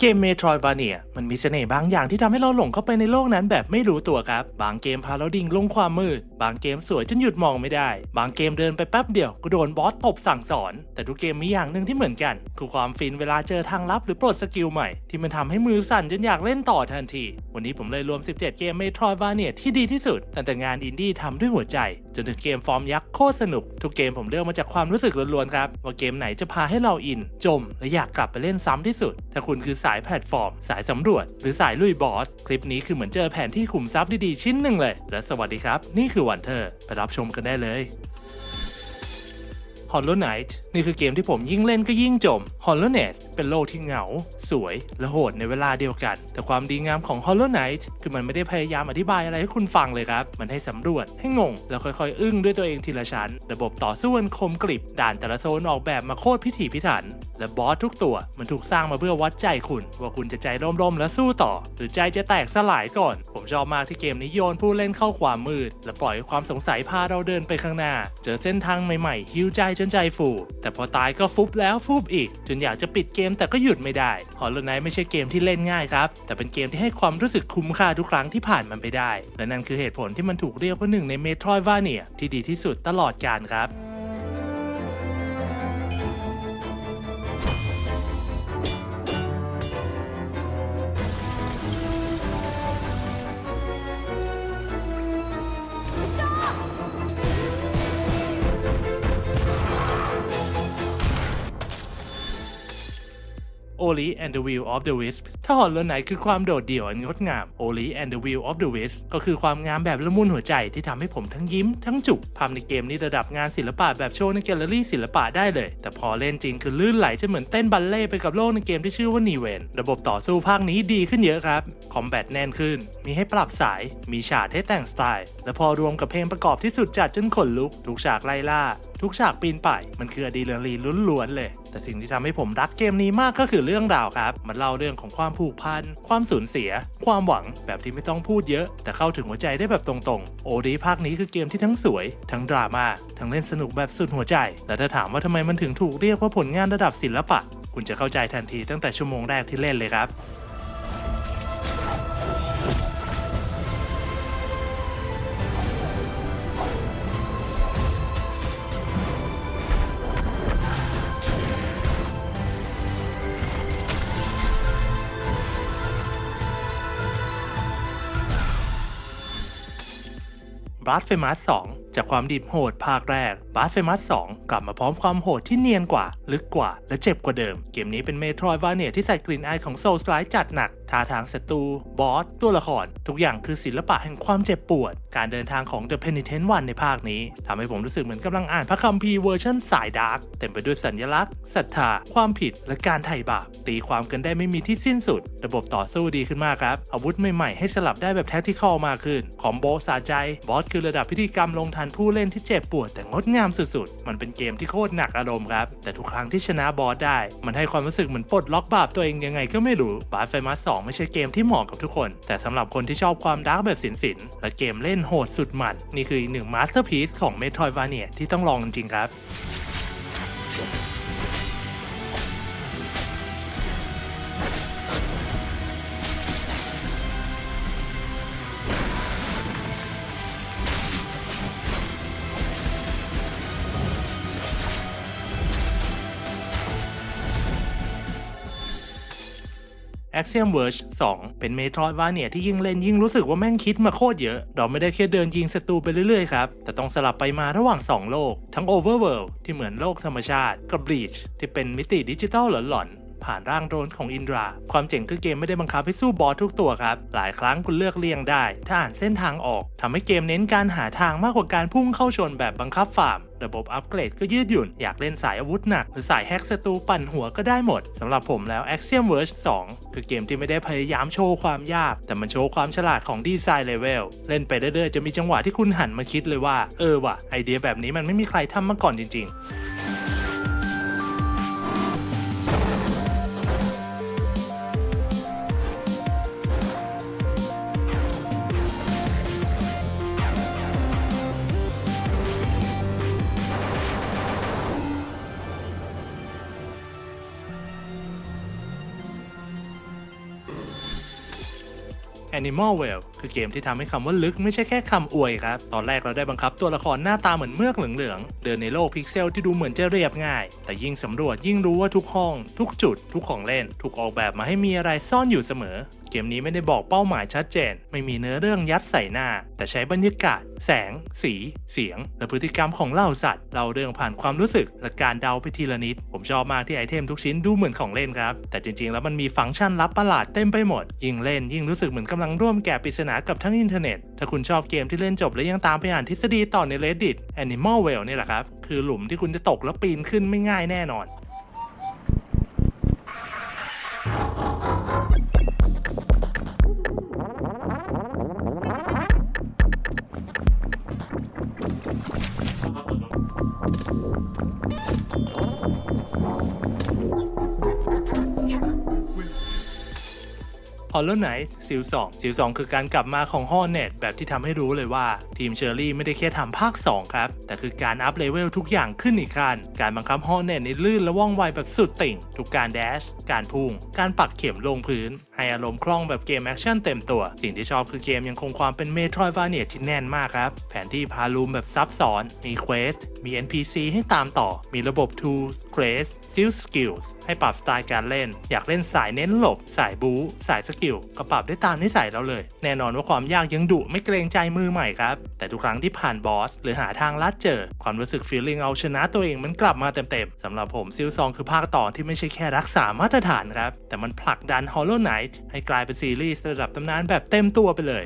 เกม Metroidvania มันมีเสน่ห์บางอย่างที่ทำให้เราหลงเข้าไปในโลกนั้นแบบไม่รู้ตัวครับ บางเกมพาเราดิ่งลงความมืด บางเกมสวยจนหยุดมองไม่ได้ บางเกมเดินไปแป๊บเดียวก็โดนบอสตบสั่งสอน แต่ทุกเกมมีอย่างหนึ่งที่เหมือนกัน คือความฟินเวลาเจอทางลับหรือปลดสกิลใหม่ ที่มันทำให้มือสั่นจนอยากเล่นต่อทันที วันนี้ผมเลยรวม 17 เกม Metroidvania ที่ดีที่สุดตั้งแต่งานอินดี้ทำด้วยหัวใจ จนถึงเกมฟอร์มยักษ์โคตรสนุก ทุกเกมผมเลือกมาจากความรู้สึกล้วนๆครับว่าเกมไหนจะพาให้เราอิน จม และอยากกลับไปเล่นซ้ำที่สุด ถ้าคุณคือสายแพลตฟอร์ม สายสำรวจ หรือสายลุยบอส คลิปนี้คือเหมือนเจอแผนที่ขุมทรัพย์ดีๆชิ้นหนึ่งเลย และสวัสดีครับ นี่คือวันเธอไปรับชมกันได้เลย Hollow Knight นี่คือเกมที่ผมยิ่งเล่นก็ยิ่งจม Hollowness เป็นโลกที่เหงา สวย และโหดในเวลาเดียวกัน แต่ความดีงามของ Hollow Knight คือมันไม่ได้พยายามอธิบายอะไรให้คุณฟังเลยครับ มันให้สำรวจให้งง แล้วค่อยๆ อึ้งด้วยตัวเองทีละชั้น ระบบต่อสู้มันคมกริบ ด่านแต่ละโซนออกแบบมาโคตรพิถีพิถัน และบอสทุกตัวมันถูกสร้างมาเพื่อวัดใจคุณ ว่าคุณจะใจร่มๆและสู้ต่อ หรือใจจะแตกสลายก่อน ผมชอบมากที่เกมนี้โยนผู้เล่นเข้าความมืด และปล่อยความสงสัยพาเราเดินไปข้างหน้า เจอเส้นทางใหม่ๆฮิวใจจนใจฟูแต่พอตายก็ฟุบแล้วฟุบอีก จนอยากจะปิดเกมแต่ก็หยุดไม่ได้ฮอลโลไนไม่ใช่เกมที่เล่นง่ายครับ แต่เป็นเกมที่ให้ความรู้สึกคุ้มค่าทุกครั้งที่ผ่านมันไปได้ และนั่นคือเหตุผลที่มันถูกเรียกว่าหนึ่งในเมโทรวาเนียที่ดีที่สุดตลอดกาลครับ Oli and the Will of the Wisp ถ้า Hollow Knight คือความโดดเดี่ยวอันงดงาม Oli and the Will of the Wisp ก็คือความงามแบบละมุนหัวใจที่ทำให้ผมทั้งยิ้ม ทั้งจุกภาพในเกมนี้ระดับงานศิลปะแบบโชว์ในแกลเลอรี่ศิลปะได้เลย แต่พอเล่นจริงคือลื่นไหลจะเหมือนเต้นบัลเล่ไปกับโลกในเกมที่ชื่อว่านีเวนระบบต่อสู้ภาคนี้ดีขึ้นเยอะครับคอมแบทแน่นขึ้น มีให้ปรับสาย มีฉากให้แต่งสไตล์ และพอรวมกับเพลงประกอบที่สุดจัดจนขนลุก ทุกฉากไล่ล่า ทุกฉากปีนป่ายมันคืออะดรีนาลีนล้วนๆเลย แต่สิ่งที่ทำให้ผมรักเกมนี้มากก็คือเรื่องราวครับ มันเล่าเรื่องของความผูกพัน ความสูญเสีย ความหวังแบบที่ไม่ต้องพูดเยอะ แต่เข้าถึงหัวใจได้แบบตรงๆ โอดีภาคนี้คือเกมที่ทั้งสวย ทั้งดราม่า ทั้งเล่นสนุกแบบสุดหัวใจและถ้าถามว่าทำไมมันถึงถูกเรียกว่าผลงานระดับศิลปะ คุณจะเข้าใจทันทีตั้งแต่ชั่วโมงแรกที่เล่นเลยครับ Blasphemous 2 จากความดิบโหดภาคแรก บาร์เฟมัส2กลับมาพร้อมความโหดที่เนียนกว่า ลึกกว่า และเจ็บกว่าเดิม เกมนี้เป็นเมโทร i d วาเนียที่ใส่กลิ่นอายของโซลสไลด์จัดหนักท่าทางศัตรู บอส ตัวละคร ทุกอย่างคือศิลปะแห่งความเจ็บปวด การเดินทางของ The Penitent One ในภาคนี้ทำให้ผมรู้สึกเหมือนกำลังอ่านพระคัมภีร์เวอร์ชันสายดาร์กเต็มไปด้วยสัญลักษณ์ศรัทธา ความผิดและการไถ่บาปตีความกันได้ไม่มีที่สิ้นสุด ระบบต่อสู้ดีขึ้นมากครับอาวุธใหม่ๆให้สลับได้แบบแท็กที่เข้ามากขึ้นคอมโบสาใจบอสคือระดับพิธีกรรมลงทันผู้เล่นที่เจ็บปวดแต่งดงามสุดๆ มันเป็นเกมที่โคตรหนักอารมณ์ครับ แต่ทุกครั้งที่ชนะบอสได้ มันให้ความรู้สึกเหมือนปลดล็อกบาปตัวเองยังไงก็ไม่รู้บาสไฟมัสองไม่ใช่เกมที่เหมาะกับทุกคน แต่สำหรับคนที่ชอบความดาร์กแบบสินสินและเกมเล่นโหดสุดมัน นี่คืออีกหนึ่งมาสเตอร์พีซของเมทรอยวาเนียที่ต้องลองจริงๆครับ Axiom Verge 2 เป็นเมโทรดวาเนียที่ยิ่งเล่นยิ่งรู้สึกว่าแม่งคิดมาโคตรเยอะ เราไม่ได้แค่เดินยิงศัตรูไปเรื่อยๆครับ แต่ต้องสลับไปมาระหว่าง 2 โลก ทั้ง Overworld ที่เหมือนโลกธรรมชาติ กับ Bleach ที่เป็นมิติดิจิทัลหลอนๆ ผ่านร่างโดรนของอินดรา ความเจ๋งคือเกมไม่ได้บังคับให้สู้บอสทุกตัวครับ หลายครั้งคุณเลือกเลี่ยงได้ ถ้าอ่านเส้นทางออกทำให้เกมเน้นการหาทางมากกว่าการพุ่งเข้าชนแบบบังคับฟาร์มระบบอัปเกรดก็ยืดหยุ่น อยากเล่นสายอาวุธหนัก หรือสายแฮกศัตรูปั่นหัวก็ได้หมด สำหรับผมแล้ว Axiom Verge 2 คือเกมที่ไม่ได้พยายามโชว์ความยาก แต่มันโชว์ความฉลาดของดีไซน์เลเวล เล่นไปเรื่อยๆ จะมีจังหวะที่คุณหันมาคิดเลยว่า เออว่ะ ไอเดียแบบนี้มันไม่มีใครทำมาก่อนจริง ๆ「Animal Well คือเกมที่ทำให้คำว่าลึกไม่ใช่แค่คำอวยครับ ตอนแรกเราได้บังคับตัวละครหน้าตาเหมือนเมือกเหลืองๆ เดินในโลกพิกเซลที่ดูเหมือนจะเรียบง่าย แต่ยิ่งสำรวจยิ่งรู้ว่าทุกห้อง ทุกจุด ทุกของเล่น ถูกออกแบบมาให้มีอะไรซ่อนอยู่เสมอ เกมนี้ไม่ได้บอกเป้าหมายชัดเจน ไม่มีเนื้อเรื่องยัดใส่หน้า แต่ใช้บรรยากาศ แสง สี เสียง และพฤติกรรมของเหล่าสัตว์เล่าเรื่องผ่านความรู้สึกและการเดาไปทีละนิด ผมชอบมากที่ไอเทมทุกชิ้นดูเหมือนของเล่นครับ แต่จริงๆ แล้วมันมีฟังก์ชันลับประหลาดเต็มไปหมด ยิ่งเล่นยิ่งรู้สึกเหมือนกำลังร่วมแกะปริศนากับทั้งอินเทอร์เน็ต ถ้าคุณชอบเกมที่เล่นจบและยังตามไปอ่านทฤษฎีต่อใน Reddit Animal Well นี่แหละครับ คือหลุมที่คุณจะตกแล้วปีนขึ้นไม่ง่ายแน่นอน Hollow Knight ซิล2ซิล2คือการกลับมาของ Hornet แบบที่ทำให้รู้เลยว่า ทีมเชอร์รี่ไม่ได้แค่ทำภาค 2 ครับ แต่คือการอัพเลเวลทุกอย่างขึ้นอีกขั้นการบังคับ Hornet ในลื่นและว่องไวแบบสุดติ่ง ทุกการแดช การพุ่ง การปักเข็มลงพื้น ให้อารมณ์คล่องแบบเกมแอคชั่นเต็มตัว สิ่งที่ชอบคือเกมยังคงความเป็นเมโทรวาเนียที่แน่นมากครับ แผนที่พาลูมแบบซับซ้อน มีเควสมี NPC ให้ตามต่อ มีระบบ Tools Quest Skill Skills ให้ปรับสไตล์การเล่น อยากเล่นสายเน้นหลบ สายบู๊สายสกิลก็ปรับได้ตามนิสัยเราเลย แน่นอนว่าความยากยังดุไม่เกรงใจมือใหม่ครับ แต่ทุกครั้งที่ผ่านบอสหรือหาทางลัดเจอ ความรู้สึกฟีลลิ่งเอาชนะตัวเองมันกลับมาเต็มๆสำหรับผมซิลซองคือภาคต่อที่ไม่ใช่แค่รักษามาตรฐานครับแต่มันผลักดัน Hollow Night ให้กลายเป็นซีรีส์ระดับตำนานแบบเต็มตัวไปเลย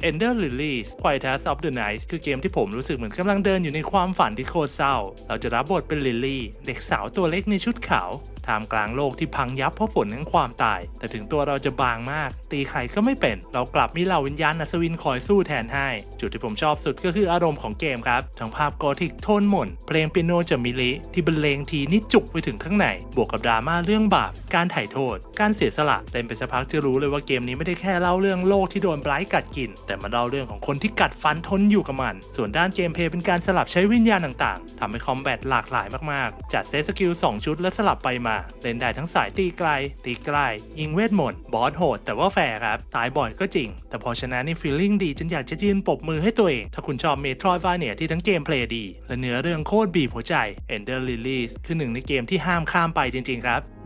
Ender Lilies Quietus of the Night คือเกมที่ผมรู้สึกเหมือนกำลังเดินอยู่ในความฝันที่โคตรเศร้า เราจะรับบทเป็นลิลลี่ เด็กสาวตัวเล็กในชุดขาว ท่ามกลางโลกที่พังยับเพราะฝนแห่งความตาย แต่ถึงตัวเราจะบางมาก ตีใครก็ไม่เป็น เรากลับมีเหล่าวิญญาณอัศวินคอยสู้แทนให้ จุดที่ผมชอบสุดก็คืออารมณ์ของเกมครับ ทั้งภาพโกธิกโทนหม่น เพลงเปียโนจากมิลิที่บรรเลงทีนี่จุกไปถึงข้างใน บวกกับดราม่าเรื่องบาป การถ่ายโทษ การเสียสละเล่นไปสักพักจะรู้เลยว่าเกมนี้ไม่ได้แค่เล่าเรื่องโลกที่โดนไบรท์กัดกิน แต่มันเล่าเรื่องของคนที่กัดฟันทนอยู่กับมัน ส่วนด้านเกมเพย์เป็นการสลับใช้วิญญาณต่างๆทำให้คอมแบทหลากหลายมากๆ จัดเซตสกิล2ชุดและสลับไปมาเล่นได้ทั้งสายตีไกล ตีใกล้ยิงเวทมนต์บอสโหด แต่ว่าแฟร์ครับ ตายบ่อยก็จริง แต่พอชนะนี่ฟีลลิ่งดีจนอยากจะยืนปบมือให้ตัวเอง ถ้าคุณชอบเมโทรฟาเนียที่ทั้งเกมเพลย์ดี และเนื้อเรื่องโคตรบีบหัวใจ Ender Lilies คือหนึ่งในเกมที่ห้ามข้ามไปจริงๆครับ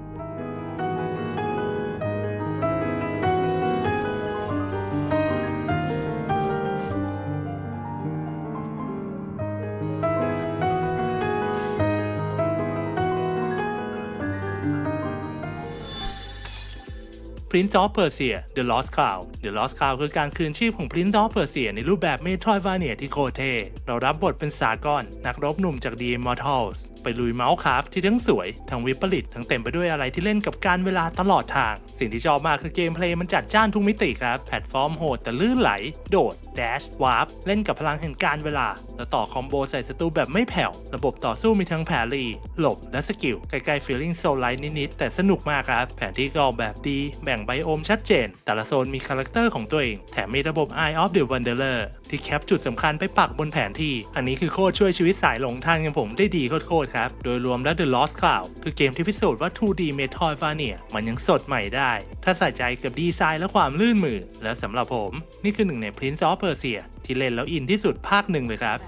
Prince of Persia The Lost Cloud The Lost Cloud คือการคืนชีพของ Prince of Persia ในรูปแบบ Metroidvania ที่โคเท เรารับบทเป็นสากอนนักรบหนุ่มจาก The Immortals ไปลุยเมาส์คราฟที่ทั้งสวย ทั้งวิปริต ทั้งเต็มไปด้วยอะไรที่เล่นกับการเวลาตลอดทาง สิ่งที่ชอบมากคือเกมเพลย์มันจัดจ้านทุกมิติครับ แพลตฟอร์มโหดแต่ลื่นไหล โดด แดช วาร์ป เล่นกับพลังแห่งการเวลา แล้วต่อคอมโบใส่ศัตรูแบบไม่แผ่ว ระบบต่อสู้มีทั้งแพรี่หลบ และสกิล ใกล้ๆฟีลลิ่งโซลไลท์นิดๆ แต่สนุกมากครับ แผนที่ก็ออกแบบดี แบ่งไบโอมชัดเจน แต่ละโซนมีคาแรคเตอร์ของตัวเอง แถมมีระบบ Eye of the Wanderer ที่แคปจุดสำคัญไปปักบนแผนที่ อันนี้คือโคตรช่วยชีวิตสายหลงทางอย่างผมได้ดีโคตรๆครับ โดยรวมแล้ว The Lost Cloud คือเกมที่พิสูจน์ว่า 2D Metroidvania มันยังสดใหม่ได้ ถ้าใส่ใจกับดีไซน์และความลื่นมือ และสำหรับผม นี่คือหนึ่งใน Prince of Persia ที่เล่นแล้วอินที่สุดภาคหนึ่งเลยครับ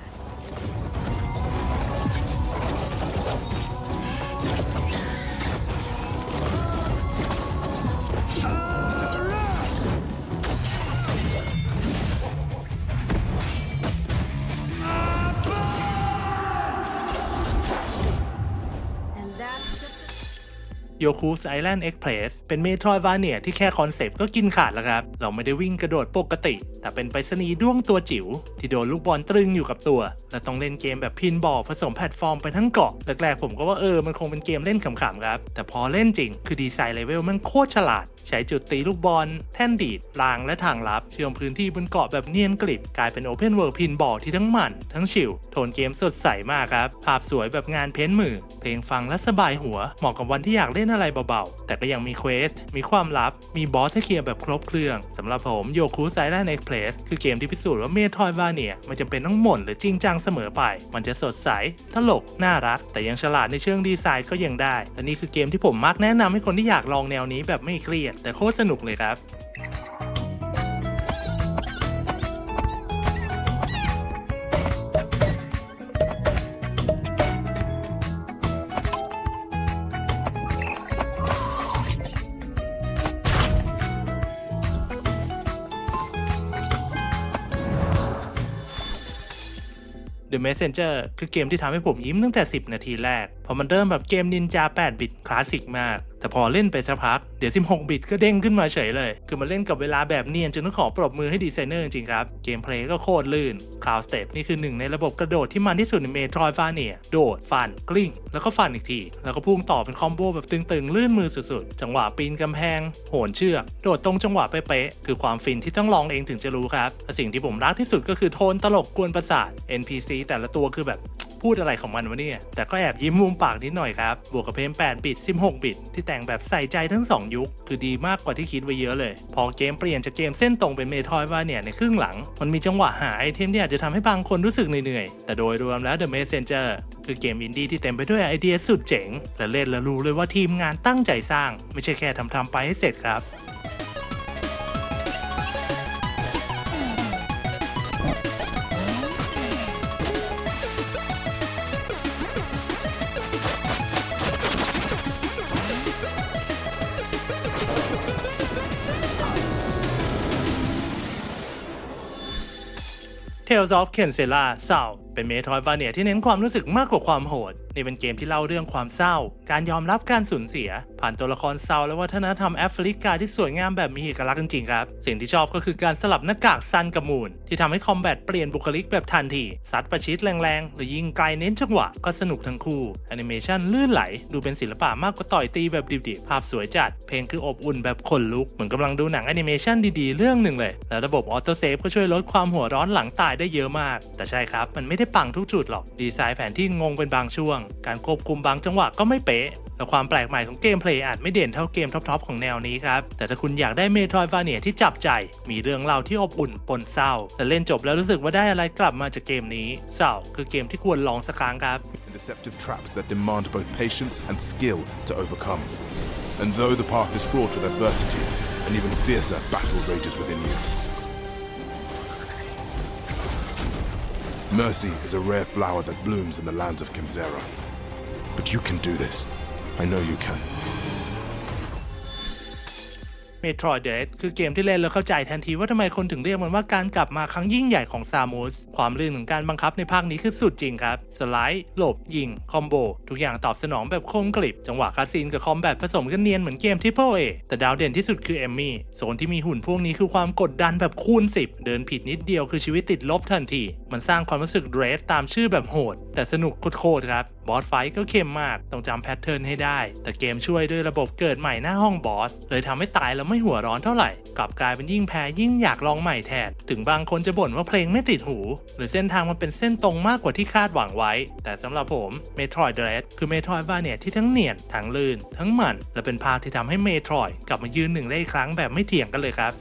โยคูสไอแลนด์เอ็กเพรสเป็นเมโทรวาเนียที่แค่คอนเซปต์ก็กินขาดแล้วครับ เราไม่ได้วิ่งกระโดดปกติ แต่เป็นไปรษณีย์ด้วงตัวจิ๋ว ที่โดนลูกบอลตรึงอยู่กับตัว และต้องเล่นเกมแบบพินบอลผสมแพลตฟอร์มไปทั้งเกาะแรกๆผมก็ว่าเออมันคงเป็นเกมเล่นขำๆครับ แต่พอเล่นจริงคือดีไซน์เลเวลมันโคตรฉลาด ใช้จุดตีลูกบอล แท่นดีด รางและทางลับ เชื่อมพื้นที่บนเกาะแบบเนียนกริบกลายเป็นโอเพนเวิร์พินบอลที่ทั้งมัน ทั้งชิลโทนเกมสดใสมากครับ ภาพสวยแบบงานเพ้นมือ เพลงฟังและสบายหัว เหมาะกับวันที่อยากเล่นอะไรเบาๆ แต่ก็ยังมีเควสมีความลับ มีบอสให้เคลียร์แบบครบเครื่องสำหรับผมโยคูไซแลนด์เอ็กเพลสคือเกมที่พิสูจน์ว่าเมทอยวาเนียมันจะเป็นต้องหม่นหรือจริงจังเสมอไป มันจะสดใสตลกน่ารัก แต่ยังฉลาดในเชิงดีไซน์ก็ยังได้และนี่คือเกมที่ผมมักแนะนำให้คนที่อยากลองแนวนี้แบบไม่เครียดแต่โคตรสนุกเลยครับ The Messenger คือเกมที่ทำให้ผมยิ้มตั้งแต่ 10 นาทีแรกพราะมันเริ่มแบบเกมนินจา8บิตคลาสสิกมาก แต่พอเล่นไปสักพัก เดี๋ยว 16 บิตก็เด้งขึ้นมาเฉยเลย คือมันเล่นกับเวลาแบบเนียนจนต้องขอปรบมือให้ดีไซเนอร์จริงครับ เกมเพลย์ก็โคตรลื่น Cloud Step นี่คือหนึ่งในระบบกระโดดที่มันที่สุดในเมโทรฟาเนียโดดฟันกลิ้ง แล้วก็ฟันอีกที แล้วก็พุ่งต่อเป็นคอมโบแบบตึงๆ ลื่นมือสุดๆ จังหวะปีนกำแพง โหนเชือก โดดตรงจังหวะเป๊ะๆคือความฟินที่ต้องลองเองถึงจะรู้ครับและสิ่งที่ผมรักที่สุดก็คือโทนตลกกวนประสาท NPC แต่ละตัวคือแบบ พูดอะไรของมันวะเนี่ย แต่ก็แอบยิ้มมุมปากนิดหน่อยครับ บวกกับเพลง8บิต 16 บิต ที่แต่งแบบใส่ใจทั้ง 2 ยุค คือดีมากกว่าที่คิดไว้เยอะเลย พอเกมเปลี่ยนจากเกมเส้นตรงเป็นเมทอยว่าเนี่ยในครึ่งหลัง มันมีจังหวะหาไอเทมที่อาจจะทำให้บางคนรู้สึกเหนื่อยๆ แต่โดยรวมแล้ว The Messenger คือเกมอินดี้ที่เต็มไปด้วยไอเดียสุดเจ๋ง และเล่นแล้วรู้เลยว่าทีมงานตั้งใจสร้าง ไม่ใช่แค่ทำๆไปให้เสร็จครับ Tales of k e n s e l a เศร้าเป็นเมทรอยวาเนียที่เน้นความรู้สึกมากกว่าความโหด นี่เป็นเกมที่เล่าเรื่องความเศร้า การยอมรับการสูญเสีย ผ่านตัวละครเศร้าและวัฒนธรรมแอฟริกาที่สวยงามแบบมีเอกลักษณ์จริงๆครับ สิ่งที่ชอบก็คือการสลับหน้ากากซันกับมูนที่ทำให้คอมแบทเปลี่ยนบุคลิกแบบทันทีซัดประชิดแรงๆ หรือยิงไกลเน้นจังหวะก็สนุกทั้งคู่แอนิเมชันลื่นไหล ดูเป็นศิลปะมากกว่าต่อยตีแบบดิบๆ ภาพสวยจัด เพลงคืออบอุ่นแบบขนลุก เหมือนกำลังดูหนังแอนิเมชันดีๆ เรื่องหนึ่งเลย และระบบออโต้เซฟก็ช่วยลดความหัวร้อนหลังตายได้เยอะมาก แต่ใช่ครับ มันไม่ได้ปังทุกจุดหรอก ดีไซน์แผนที่งงเป็นบางช่วงการควบคุมบางจังหวะก็ไม่เป๊ะและความแปลกใหม่ของเกมเพลย์อาจไม่เด่นเท่าเกมท็อปๆของแนวนี้ครับ แต่ถ้าคุณอยากได้เมโทร i วาเนียที่จับใจ มีเรื่องเล่าที่อบอุ่นปนเศร้า แต่เล่นจบแล้วรู้สึกว่าได้อะไรกลับมาจากเกมนี้เศร้าคือเกมที่ควรลองสักครั้งครับ deceptive traps that demand both patience and skill to overcome. And though the path is fraught with adversity, an even fiercer battle rages within you. Mercy is a rare flower that blooms in the lands of Kenzera. But you can do this. I know you can. Metroid Dread คือเกมที่เล่นแล้วเข้าใจทันทีว่าทำไมคนถึงเรียกมันว่าการกลับมาครั้งยิ่งใหญ่ของซามูสความลื่นของการบังคับในภาคนี้คือสุดจริงครับ สไลด์ หลบ ยิง คอมโบ ทุกอย่างตอบสนองแบบคมกริบ จังหวะคาซีนกับคอมแบทผสมกันเนียนเหมือนเกมที่ a เอแต่ดาวเด่นที่สุดคือเอมมี่โซนที่มีหุ่นพวกนี้คือความกดดันแบบคูณ 10 เดินผิดนิดเดียวคือชีวิตติดลบทันที มันสร้างความรู้สึกเดรสตามชื่อแบบโหด แต่สนุกโคตรครับบอสไฟท์ก็เข้มมากต้องจำแพทเทิร์นให้ได้ แต่เกมช่วยด้วยระบบเกิดใหม่หน้าห้องบอสเลยทำให้ตายแล้วไม่หัวร้อนเท่าไหร่ กลับกลายเป็นยิ่งแพ้ยิ่งอยากลองใหม่แทน ถึงบางคนจะบ่นว่าเพลงไม่ติดหู หรือเส้นทางมันเป็นเส้นตรงมากกว่าที่คาดหวังไว้ แต่สำหรับผม Metroid Dread คือ Metroid ว่าเนี่ยที่ทั้งเนียน ทั้งลื่น ทั้งมัน และเป็นภาคที่ทำให้ Metroid กลับมายืนหนึ่งได้อีกครั้งแบบไม่เถียงกันเลยครับ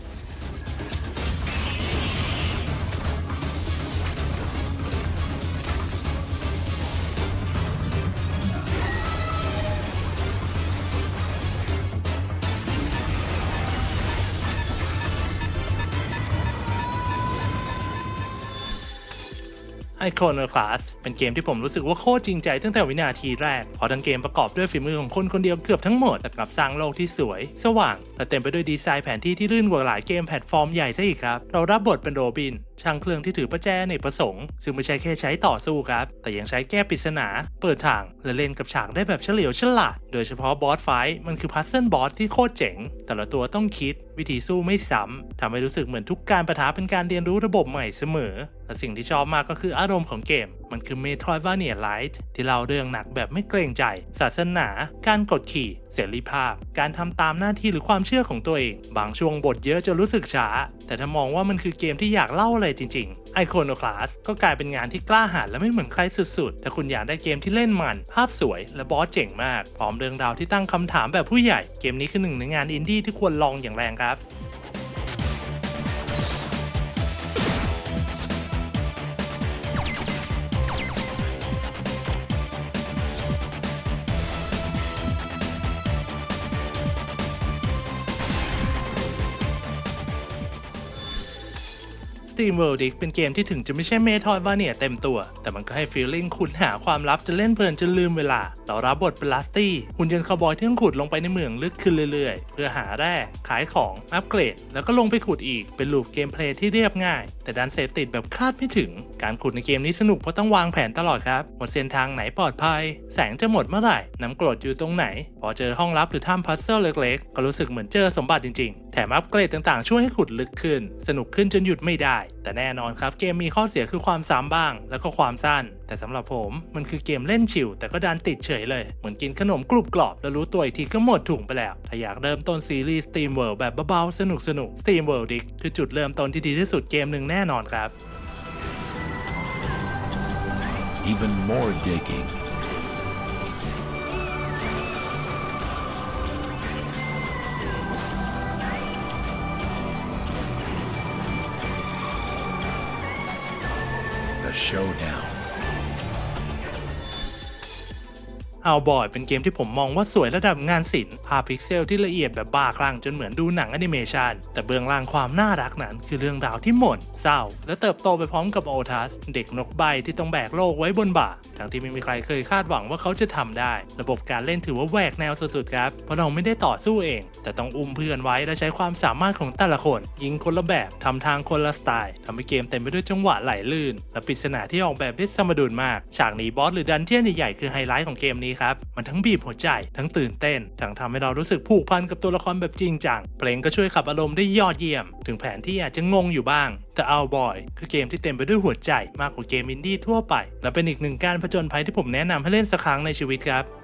Iconoclast เป็นเกมที่ผมรู้สึกว่าโคตรจริงใจตั้งแต่วินาทีแรก เพราะทั้งเกมประกอบด้วยฝีมือของคนคนเดียวเกือบทั้งหมดแต่กลับสร้างโลกที่สวย สว่าง และเต็มไปด้วยดีไซน์แผนที่ที่ลื่นกว่าหลายเกมแพลตฟอร์มใหญ่ซะอีกครับ เรารับบทเป็นโรบินช่างเครื่องที่ถือประแจเนกประสงค์ ซึ่งไม่ใช่แค่ใช้ต่อสู้ครับ แต่ยังใช้แก้ปริศนา เปิดทาง และเล่นกับฉากได้แบบเฉลียวฉลาด โดยเฉพาะบอสไฟมันคือพัซเซิลบอสที่โคตรเจ๋ง แต่ละตัวต้องคิด วิธีสู้ไม่ซ้ำทำให้รู้สึกเหมือนทุกการประทะเป็นการเรียนรู้ระบบใหม่เสมอ และสิ่งที่ชอบมากก็คืออารมณ์ของเกม มันคือ Metroidvania Lite ที่เล่าเรื่องหนักแบบไม่เกรงใจ ศาสนา การกดขี่ เสรีภาพ การทำตามหน้าที่หรือความเชื่อของตัวเอง บางช่วงบทเยอะจนรู้สึกช้า แต่ถ้ามองว่ามันคือเกมที่อยากเล่าอะไรจริงๆ Iconoclast ก็กลายเป็นงานที่กล้าหาญและไม่เหมือนใครสุดๆ ถ้าคุณอยากได้เกมที่เล่นมัน ภาพสวยและบอสเจ๋งมาก พร้อมเรื่องราวที่ตั้งคำถามแบบผู้ใหญ่ เกมนี้คือหนึ่งในงานอินดี้ที่ควรลองอย่างแรงครับ Steam World Dig เป็นเกมที่ถึงจะไม่ใช่เมทอยวาเนียเต็มตัว แต่มันก็ให้ฟีลลิ่งขุดหาความลับจะเล่นเพลินจนลืมเวลา เรารับบทเป็นลัสตี้หุ่นยนต์คาวบอยที่ต้องขุดลงไปในเมืองลึกขึ้นเรื่อยๆ เพื่อหาแร่ขายของอัปเกรด แล้วก็ลงไปขุดอีกเป็นลูปเกมเพลย์ที่เรียบง่าย แต่ดันเสพติดแบบคาดไม่ถึง การขุดในเกมนี้สนุกเพราะต้องวางแผนตลอดครับหมดเส้นทางไหนปลอดภัย แสงจะหมดเมื่อไหร่น้ำกรดอยู่ตรงไหน พอเจอห้องลับหรือถ้ำพัซเซิลเล็กๆ ก็รู้สึกเหมือนเจอสมบัติจริง แถมอัปเกรดต่างๆ ช่วยให้ขุดลึกขึ้น สนุกขึ้นจนหยุดไม่ได้ แต่แน่นอนครับเกมมีข้อเสียคือความซ้ำบ้าง แล้วก็ความสั้น แต่สำหรับผมมันคือเกมเล่นชิลแต่ก็ดันติดเฉยเลย เหมือนกินขนมกรุบกรอบแล้วรู้ตัวอีกทีก็หมดถุงไปแล้ว ถ้าอยากเริ่มต้นซีรีส์ Steam World แบบเบาๆสนุกๆ Steam World Dig คือจุดเริ่มต้นที่ดีที่สุดเกมหนึ่งแน่นอนครับ Even more digging. เอาบอยเป็นเกมที่ผมมองว่าสวยระดับงานศิลป์ภาพพิกเซลที่ละเอียดแบบบ้าคลั่งจนเหมือนดูหนังแอนิเมชันแต่เบื้องล่างความน่ารักนั้นคือเรื่องราวที่หม่นเศร้า และเติบโตไปพร้อมกับโอทัส เด็กนกใบที่ต้องแบกโลกไว้บนบ่า ทั้งที่ไม่มีใครเคยคาดหวังว่าเขาจะทำได้ ระบบการเล่นถือว่าแหวกแนวสุดๆครับเพราะเราไม่ได้ต่อสู้เอง แต่ต้องอุ้มเพื่อนไว้และใช้ความสามารถของแต่ละคน ยิงคนละแบบทำทางคนละสไตล์ทำให้เกมเต็มไปด้วยจังหวะไหลลื่น และปริศนาที่ออกแบบได้สมดุลมาก ฉากหนีบอสหรือดันเจี้ยนใหญ่ๆคือไฮไลท์ของเกมนี้ครับ มันทั้งบีบหัวใจ ทั้งตื่นเต้น ทั้งทำให้เรารู้สึกผูกพันกับตัวละครแบบจริงจัง เพลงก็ช่วยขับอารมณ์ได้ยอดเยี่ยม ถึงแผนที่อาจจะงงอยู่บ้าง แต่เอาบอยคือเกมที่เต็มไปด้วยหัวใจ มากกว่าเกมอินดี้ทั่วไป และเป็นอีกหนึ่งการผจญภัยที่ผมแนะนำให้เล่นสักครั้งในชีวิตครับ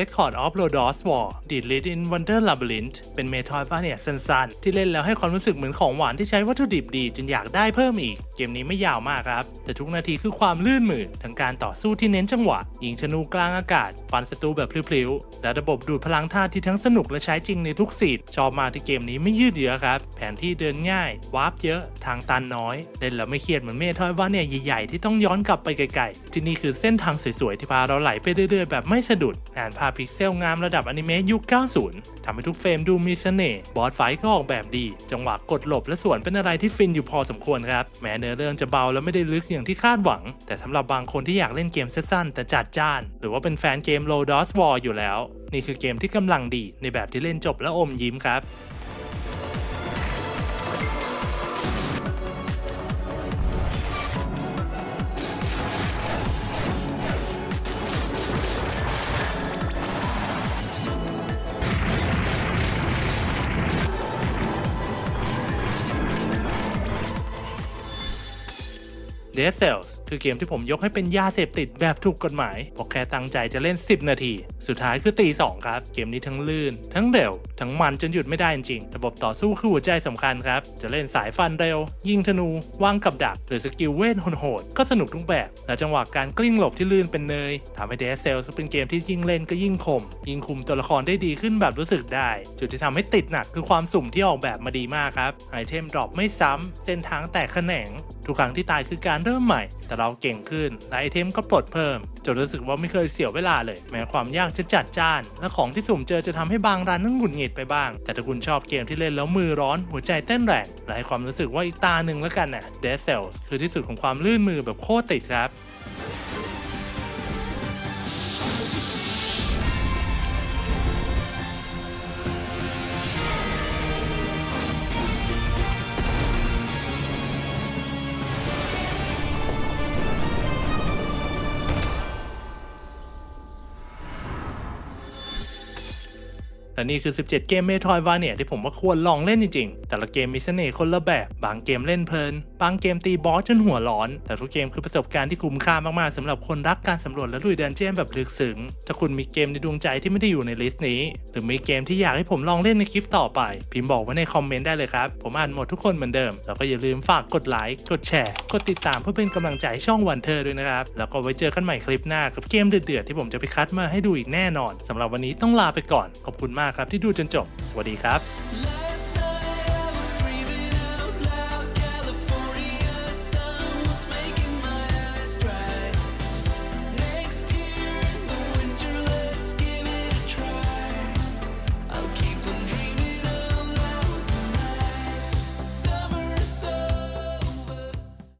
Record of Lodos War d e d l i t in Wonder Labyrinth เป็นเมทอยฟ้าเนี่ยสั้นๆ ที่เล่นแล้วให้ความรู้สึกเหมือนของหวานที่ใช้วัตถุดิบดีจนอยากได้เพิ่มอีก เกมนี้ไม่ยาวมากครับ แต่ทุกนาทีคือความลื่นมือทั้งการต่อสู้ที่เน้นจังหวะ ยิงธนูกลางอากาศ ฟันศัตรูแบบพลิ้วๆ และระบบดูดพลังธาตุที่ทั้งสนุกและใช้จริงในทุกสีดชอบมาที่เกมนี้ไม่ยืดเยื้อครับ แผนที่เดินง่าย วาร์ปเยอะ ทางตันน้อย เล่นแล้วไม่เครียดเหมือนเมทอยฟ้าเนี่ยใหญ่ๆที่ต้องย้อนกลับไปไกลๆ ที่นี่คือเส้นทางสวยๆที่พาเราไหลไปเรื่อยๆแบบไม่สะดุดงานาพพิกเซลงามระดับอนิเมะยุค 90 ทำให้ทุกเฟรมดูมีเสน่ห์ บอสไฟก็ออกแบบดี จังหวะกดหลบและสวนเป็นอะไรที่ฟินอยู่พอสมควรครับ แม้เนื้อเรื่องจะเบาและไม่ได้ลึกอย่างที่คาดหวัง แต่สำหรับบางคนที่อยากเล่นเกมสั้นๆแต่จัดจ้าน หรือว่าเป็นแฟนเกม Low DOS War อยู่แล้ว นี่คือเกมที่กำลังดีในแบบที่เล่นจบและอมยิ้มครับ Dead Cells คือเกมที่ผมยกให้เป็นยาเสพติดแบบถูกกฎหมายเพราะแค่ตั้งใจจะเล่น 10 นาที สุดท้ายคือตี 2 ครับ เกมนี้ทั้งลื่น ทั้งเร็ว ทั้งมันจนหยุดไม่ได้จริง ระบบต่อสู้คือหัวใจสำคัญครับ จะเล่นสายฟันเร็ว ยิงธนู วางกับดัก หรือสกิลเวทโหดๆก็สนุกทุกแบบ และจังหวะการกลิ้งหลบที่ลื่นเป็นเนยทำให้ Dead Cell เป็นเกมที่ยิ่งเล่นก็ยิ่งคม ยิ่งคุมตัวละครได้ดีขึ้นแบบรู้สึกได้ จุดที่ทำให้ติดหนักคือความสุ่มที่ออกแบบมาดีมากครับไอเทมดรอปไม่ซ้ำเส้นทางแตกแขนงทุกครั้งที่ตายคือการเริ่มใหม่แต่เราเก่งขึ้นและไอเทมก็ปลดเพิ่มจนรู้สึกว่าไม่เคยเสียเวลาเลย แม้ความยากจะจัดจ้าน และของที่สุ่มเจอจะทำให้บางร้านนั่งหงุดหงิดไปบ้าง แต่ถ้าคุณชอบเกมที่เล่นแล้วมือร้อนหัวใจเต้นแรงและให้ความรู้สึกว่าอีกตาหนึ่งแล้วกันน่ะ Dead Cells คือที่สุดของความลื่นมือแบบโคตรติดครับ และนี่คือ 17 เกมเมทรอย v าเนี่ยที่ผมว่าควรลองเล่นจริงๆ แต่ละเกมมีเสน่ห์คนละแบบ บางเกมเล่นเพลิน บางเกมตีบอสจนหัวร้อน แต่ทุกเกมคือประสบการณ์ที่คุ้มค่ามากๆสำหรับคนรักการสำรวจและลุยดันเจียนแบบลึกซึ้ง ถ้าคุณมีเกมในดวงใจที่ไม่ได้อยู่ในลิสต์นี้ หรือมีเกมที่อยากให้ผมลองเล่นในคลิปต่อไป พิมพ์บอกไว้ในคอมเมนต์ได้เลยครับ ผมอ่านหมดทุกคนเหมือนเดิม แล้วก็อย่าลืมฝากกดไลค์ กดแชร์ กดติดตามเพื่อเป็นกำลังใจให้ช่องวันเธอด้วยนะครับ แล้วก็ไว้เจอกันใหม่คลิปหน้ากับเกมเดือดๆที่ผมจะไปคัดมาให้ดูอีกแน่นอนสำหรับวันนี้ต้องลาไปก่อน ขอบคุณมากครับที่ดูจนจบ สวัสดีครับ